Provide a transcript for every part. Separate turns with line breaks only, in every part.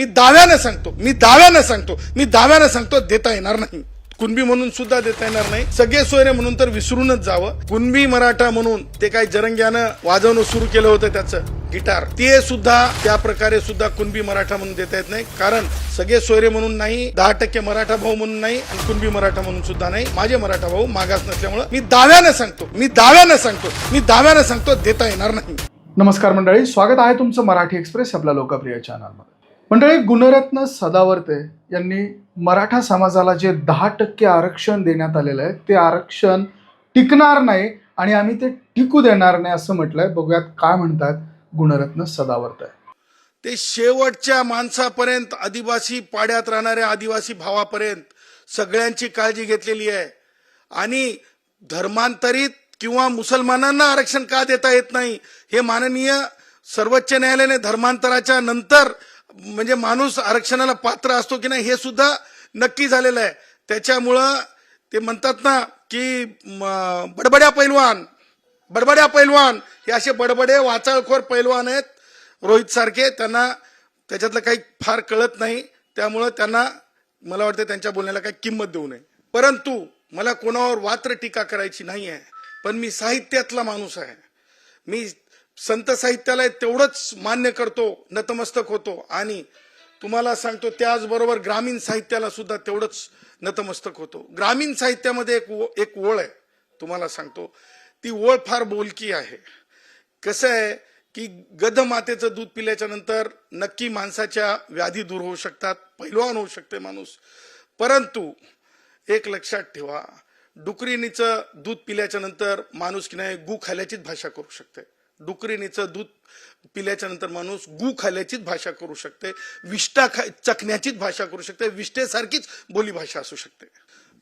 मी दाव्याने सांगतो मी दाव्याने सांगतो मी दाव्याने सांगतो देता येणार नाही. कुणबी म्हणून सुद्धा देता येणार नाही. सगळे सोयरे म्हणून तर विसरूनच जावं. कुणबी मराठा म्हणून ते काही जरंग्यानं वाजवणं सुरू केलं होतं त्याचं गिटार. ते सुद्धा त्या प्रकारे सुद्धा कुणबी मराठा म्हणून देता येत नाही. कारण सगळे सोयरे म्हणून नाही दहा टक्के मराठा भाऊ म्हणून नाही आणि कुणबी मराठा म्हणून सुद्धा नाही. माझे मराठा भाऊ मागास नसल्यामुळे मी दाव्याने सांगतो मी दाव्याने सांगतो मी दाव्याने सांगतो देता येणार नाही.
नमस्कार मंडळी स्वागत आहे तुमचं मराठी एक्सप्रेस आपल्या लोकप्रिय चॅनलमध्ये मंडळी गुणरत्न सदावर्ते यांनी मराठा समाजाला जे दहा टक्के आरक्षण देण्यात आलेलं आहे ते आरक्षण टिकणार नाही आणि आम्ही ते टिकू देणार नाही असं म्हटलंय. बघूयात काय म्हणतात गुणरत्न सदावर्ते.
ते शेवटच्या माणसापर्यंत आदिवासी पाड्यात राहणाऱ्या आदिवासी भावापर्यंत सगळ्यांची काळजी घेतलेली आहे. आणि धर्मांतरित किंवा मुसलमानांना आरक्षण का देता येत नाही हे माननीय सर्वोच्च न्यायालयाने धर्मांतराच्या नंतर म्हणजे माणूस आरक्षणाला पात्र असतो की नाही हे सुद्धा नक्की झालेलं आहे. त्याच्यामुळं ते म्हणतात ना की बडबड्या पैलवान बडबड्या पैलवान हे असे बडबडे वाचाळखोर पैलवान आहेत रोहित सारखे. त्यांना त्याच्यातलं काही फार कळत नाही. त्यामुळं त्यांना मला वाटतं त्यांच्या बोलण्याला काही किंमत देऊ नये. परंतु मला कोणावर वात्र टीका करायची नाही आहे पण मी साहित्यातला माणूस आहे. मी संत साहित्याला तेवढंच मान्य करतो नतमस्तक होतो. आणि तुम्हाला सांगतो त्याचबरोबर ग्रामीण साहित्याला सुद्धा तेवढंच नतमस्तक होतो. ग्रामीण साहित्यामध्ये एक एक ओळ आहे तुम्हाला सांगतो. ती ओळ फार बोलकी आहे. कसं आहे की गध मातेचं दूध पिल्याच्या नंतर नक्की माणसाच्या व्याधी दूर होऊ शकतात पैलवान होऊ शकते माणूस. परंतु एक लक्षात ठेवा डुकरीनीचं दूध पिल्याच्या नंतर माणूस की नाही गू खाल्याचीच भाषा करू शकते. डुकरीनीचं दूध पिल्याच्या नंतर माणूस गु खाल्याचीच भाषा करू शकते विष्टा खा चखण्याचीच भाषा करू शकते विष्टेसारखीच बोली भाषा असू शकते.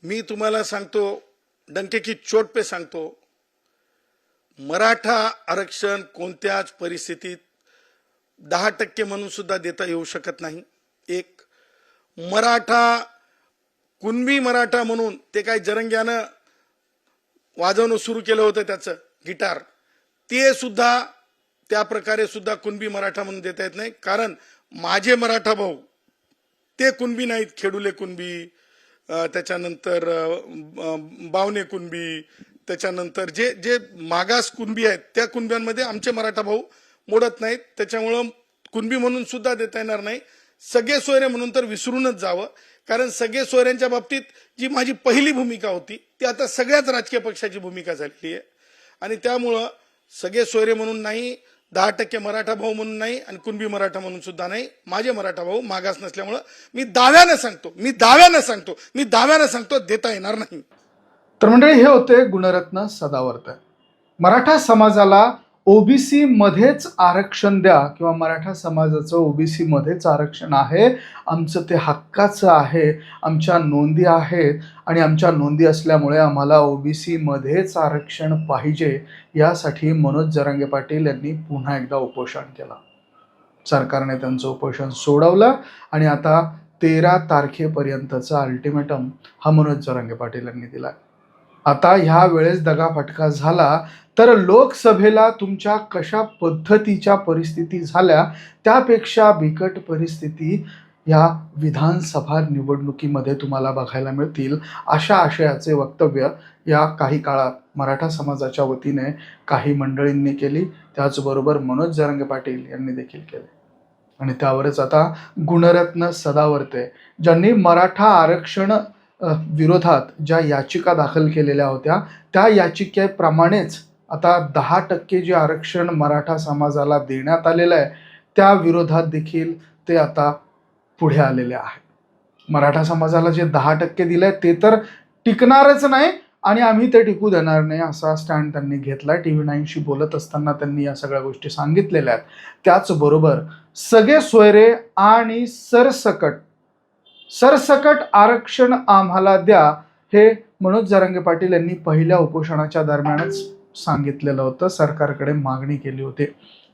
मी तुम्हाला सांगतो डंके की चोट पे सांगतो मराठा आरक्षण कोणत्याच परिस्थितीत दहा टक्के म्हणून सुद्धा देता येऊ शकत नाही. एक मराठा कुणबी मराठा म्हणून ते काही जरंग्यानं वाजवणं सुरू केलं होतं त्याचं गिटार. ते सुद्धा त्या प्रकारे सुद्धा कुणबी मराठा म्हणून देता येत नाही. कारण माझे मराठा भाऊ ते कुणबी नाहीत. खेडुले कुणबी त्याच्यानंतर बावने बावणे कुणबी त्याच्यानंतर जे जे मागास कुणबी आहेत त्या कुणब्यांमध्ये आमचे मराठा भाऊ मोडत नाहीत. त्याच्यामुळं कुणबी म्हणून सुद्धा देता येणार नाही. सगळे सोयरे म्हणून तर विसरूनच जावं. कारण सगळे सोयऱ्यांच्या बाबतीत जी माझी पहिली भूमिका होती ती आता सगळ्याच राजकीय पक्षाची भूमिका झालेली आहे. आणि त्यामुळं सगळे सोयरे म्हणून नाही दहा टक्के मराठा भाऊ म्हणून नाही आणि कुणबी मराठा म्हणून सुद्धा नाही. माझे मराठा भाऊ मागास नसल्यामुळं मी दाव्यानं सांगतो मी दाव्यानं सांगतो मी दाव्यानं सांगतो देता येणार नाही.
तर मंडळी हे होते गुणरत्न सदावर्त. मराठा समाजाला ओबीसी मध्येच आरक्षण द्या किंवा मराठा समाजाचं ओबीसी मध्येच आरक्षण आहे. आमचं ते हक्काचं आहे. आमच्या नोंदी आहेत. आणि आमच्या नोंदी असल्यामुळे आम्हाला ओबीसी मध्येच आरक्षण पाहिजे. यासाठी मनोज जरांगे पाटील यांनी पुन्हा एकदा उपोषण केलं. सरकारने त्यांचं उपोषण सोडवलं आणि आता तेरा तारखेपर्यंतचा अल्टिमेटम हा मनोज जरांगे पाटील यांनी दिला आता ह्या वेळेस दगाफटका झाला तर लोकसभेला तुमच्या कशा पद्धतीच्या परिस्थिती झाल्या त्यापेक्षा बिकट परिस्थिती या विधानसभा निवडणुकीमध्ये तुम्हाला बघायला मिळतील. अशा आशयाचे वक्तव्य या काही काळात मराठा समाजाच्या वतीने काही मंडळींनी केली. त्याचबरोबर मनोज जरंगे पाटील यांनी देखील केले. आणि त्यावरच आता गुणरत्न सदावर्ते ज्यांनी मराठा आरक्षण विरोधात ज्या याचिका दाखल केलेल्या होत्या त्या याचिकेप्रमाणेच आता दहा टक्के जे आरक्षण मराठा समाजाला देण्यात आलेलं आहे त्या विरोधात देखील ते आता पुढे आलेले आहे मराठा समाजाला जे दहा टक्के दिलंय ते तर टिकणारच नाही आणि आम्ही ते टिकू देणार नाही असा स्टँड त्यांनी घेतला टी व्ही नाईनशी बोलत असताना त्यांनी या सगळ्या गोष्टी सांगितलेल्या आहेत. त्याचबरोबर सगळे सोयरे आणि सरसकट सरसकट आरक्षण आम्हाला द्या हे मनोज जरांगे पाटील यांनी पहिल्या उपोषणाच्या दरम्यानच सांगितलेलं होतं. सरकारकडे मागणी केली होती.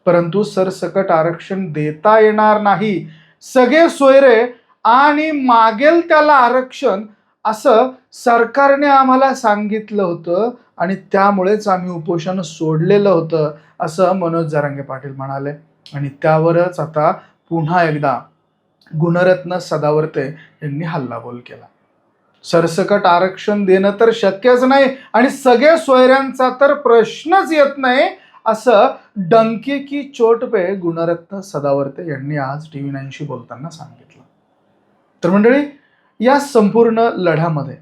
परंतु सरसकट आरक्षण देता येणार नाही. सगळे सोयरे आणि मागेल त्याला आरक्षण असं सरकारने आम्हाला सांगितलं होतं आणि त्यामुळेच आम्ही उपोषण सोडलेलं होतं असं मनोज जारांगे पाटील म्हणाले. आणि त्यावरच आता पुन्हा एकदा गुणरत्न सदावर्ते यांनी हल्लाबोल केला. सरसकट आरक्षण देणं तर शक्यच नाही आणि सगळ्या सोयऱ्यांचा तर प्रश्नच येत नाही असं डंके की चोट पे गुणरत्न सदावर्ते यांनी आज टी व्ही नाईनशी बोलताना सांगितलं. तर मंडळी या संपूर्ण लढ्यामध्ये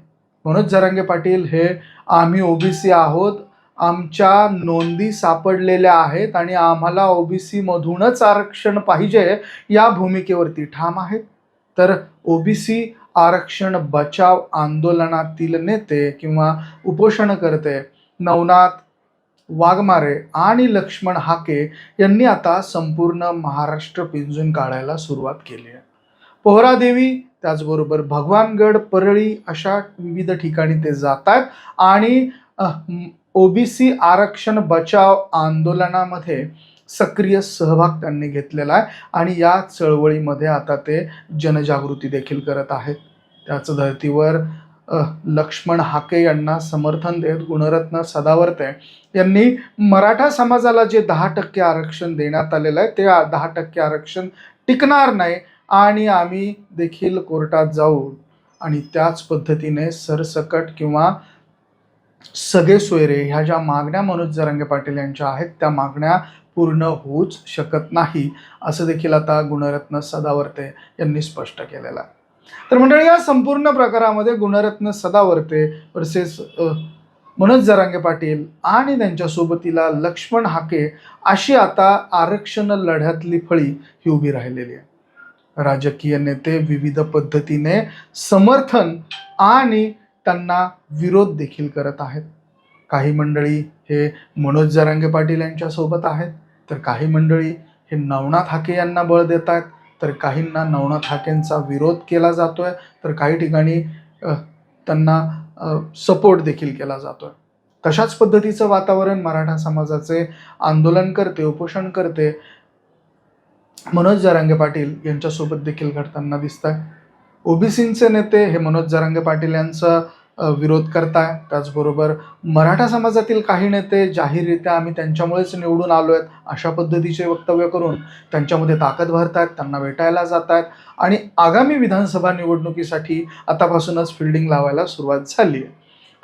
मनोज जरांगे पाटील हे आम्ही ओबीसी आहोत आमच्या नोंदी सापडलेल्या आहेत आणि आम्हाला ओबीसी मधूनच आरक्षण पाहिजे या भूमिकेवरती ठाम आहेत. तर ओबीसी आरक्षण बचाव आंदोलनातील नेते किंवा उपोषणकर्ते नवनाथ वाघमारे आणि लक्ष्मण हाके यांनी आता संपूर्ण महाराष्ट्र पिंजून काढायला सुरुवात केली आहे. पोहरादेवी त्याचबरोबर भगवानगड परळी अशा विविध ठिकाणी ते जात आहेत. आणि ओबीसी आरक्षण बचाव आंदोलनामध्ये सक्रिय सहभाग त्यांनी घेतलेला आहे आणि या चळवळीमध्ये आता ते जनजागृती देखील करत आहेत. त्याच धर्तीवर लक्ष्मण हाके यांना समर्थन देत गुणरत्न सदावर्ते यांनी मराठा समाजाला जे दहा टक्के आरक्षण देण्यात आलेलं आहे ते दहा टक्के आरक्षण टिकणार नाही आणि आम्ही देखील कोर्टात जाऊ आणि त्याच पद्धतीने सरसकट किंवा सगळे सोयरे ह्या ज्या मागण्या मनोज जरांगे पाटील यांच्या आहेत त्या मागण्या पूर्ण होऊच शकत नाही असं देखील आता गुणरत्न सदावर्ते यांनी स्पष्ट केलेलं आहे. तर मंडळी या संपूर्ण प्रकारामध्ये गुणरत्न सदावर्ते वर्सेस मनोज जरांगे पाटील आणि त्यांच्या सोबतीला लक्ष्मण हाके अशी आता आरक्षण लढ्यातली फळी ही उभी राहिलेली आहे. राजकीय नेते विविध पद्धतीने समर्थन आणि त्यांना विरोध देखील करत आहेत. काही मंडळी हे मनोज जरांगे पाटील यांच्यासोबत आहेत. तर काही मंडळी हे नवनाथ हाके यांना बळ देत आहेत. तर काहींना नवनाथ हाकेंचा विरोध केला जातोय. तर काही ठिकाणी त्यांना सपोर्ट देखील केला जातोय. तशाच पद्धतीचं वातावरण मराठा समाजाचे आंदोलन करते उपोषण करते. मनोज जरांगे पाटील यांच्यासोबत देखील घडताना दिसत आहे ओबीसींचे नेते हे मनोज जरांगे पाटील यांचा विरोध करताय. त्याचबरोबर मराठा समाजातील काही नेते जाहीररित्या आम्ही त्यांच्यामुळेच निवडून आलो आहेत अशा पद्धतीचे वक्तव्य करून त्यांच्यामध्ये ताकद भरतायत त्यांना भेटायला जात आहेत आणि आगामी विधानसभा निवडणुकीसाठी आतापासूनच फिल्डिंग लावायला सुरुवात झाली आहे.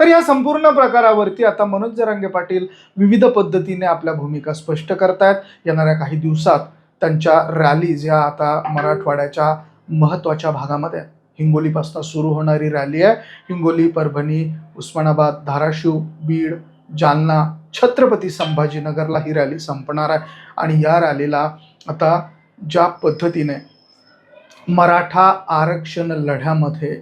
तर या संपूर्ण प्रकारावरती आता मनोज जरांगे पाटील विविध पद्धतीने आपल्या भूमिका स्पष्ट करतायत. येणाऱ्या काही दिवसात त्यांच्या रॅलीज या आता मराठवाड्याच्या महत्त्वाच्या भागामध्ये. हिंगोलीपासून सुरू होणारी रॅली आहे. हिंगोली परभणी उस्मानाबाद धाराशिव बीड जालना छत्रपती संभाजीनगरला ही रॅली संपणार आहे. आणि या रॅलीला आता ज्या पद्धतीने मराठा आरक्षण लढ्यामध्ये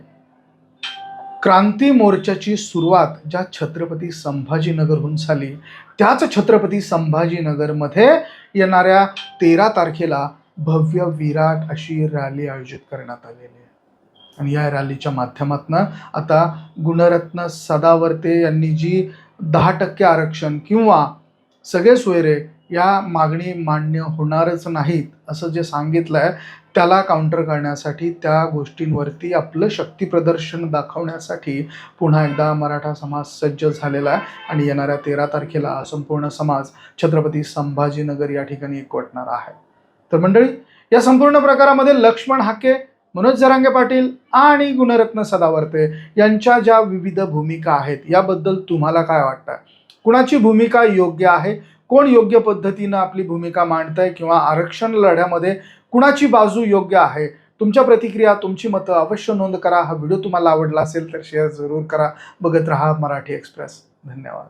क्रांती मोर्चाची सुरुवात ज्या छत्रपती संभाजीनगरहून झाली त्याच छत्रपती संभाजीनगरमध्ये येणाऱ्या तेरा तारखेला भव्य विराट अशी रॅली आयोजित करण्यात आलेली आहे. आणि या रॅलीच्या माध्यमातून आता गुणरत्न सदावर्ते यांनी जी दहा टक्के आरक्षण किंवा सगळे सोयरे या मागणी मान्य होणारच नाहीत असं जे सांगितलं आहे त्याला काउंटर करण्यासाठी त्या गोष्टींवरती आपलं शक्तीप्रदर्शन दाखवण्यासाठी पुन्हा एकदा मराठा समाज सज्ज झालेला आहे. आणि येणाऱ्या तेरा तारखेला संपूर्ण समाज छत्रपती संभाजीनगर या ठिकाणी एकवटणार आहे. तर मंडळी या संपूर्ण प्रकारामध्ये लक्ष्मण हाके मनोज जरांगे पाटील आणि गुणरत्न सदावर्ते यांच्या ज्या विविध भूमिका आहेत याबद्दल तुम्हाला काय वाटतं? कुणाची भूमिका योग्य आहे? कोण योग्य पद्धतीनं आपली भूमिका मांडतंय किंवा आरक्षण लढ्यामध्ये कुणाची बाजू योग्य आहे? तुमच्या प्रतिक्रिया तुमची मतं अवश्य नोंद करा. हा व्हिडिओ तुम्हाला आवडला असेल तर शेअर जरूर करा. बघत राहा मराठी एक्सप्रेस. धन्यवाद.